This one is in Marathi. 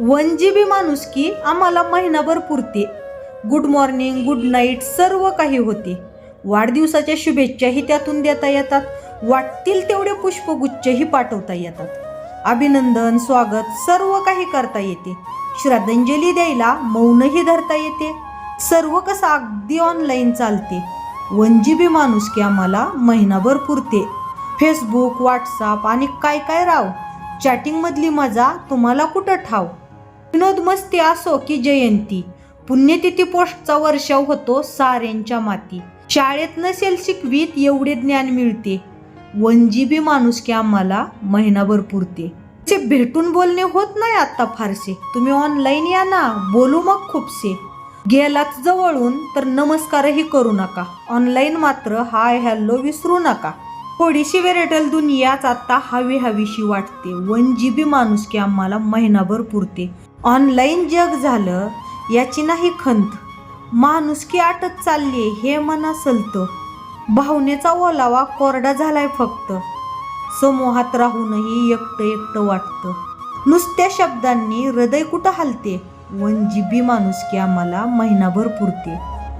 वन जी बी माणुसकी आम्हाला महिनाभर पुरते. गुड मॉर्निंग गुड नाईट सर्व काही होते. वाढदिवसाच्या शुभेच्छाही त्यातून देता येतात. वाटतील तेवढे पुष्पगुच्छही पाठवता येतात. अभिनंदन स्वागत सर्व काही करता येते. श्रद्धांजली द्यायला मौनही धरता येते. सर्व कसं अगदी ऑनलाईन चालते. वन जी बी माणुसकी आम्हाला महिनाभर पुरते. फेसबुक व्हॉट्सअप आणि काय काय राव? चॅटिंगमधली मजा तुम्हाला कुठं ठाव? विनोद मस्ती असो की जयंती पुण्यतिथी पोस्टचा वर्षाव होतो साऱ्यांच्या माती. शाळेत नसेल शिकवीत एवढे ज्ञान मिळते. वन जी बी माणुसकी आम्हाला महिनाभर पुरते. भेटून बोलणे होत नाही आता फारसे. तुम्ही ऑनलाईन या ना बोलू मग खूपसे. गेलात जवळून तर नमस्कारही करू नका. ऑनलाईन मात्र हाय हॅलो विसरू नका. थोडीशी वेरेटल दुनियाच आता हवी हवीशी वाटते. वन जी बी माणुसकी आम्हाला महिनाभर पुरते. ऑनलाईन जग झालं याची नाही खंत. माणुसकी आटत चालली हे मना सलतं. भावनेचा ओलावा कोरडा झालाय फक्त. समूहात राहूनही एकटं एकटं वाटतं. नुसत्या शब्दांनी हृदय कुठं हलते? वन जी बी माणुसकी आम्हाला महिनाभर पुरते.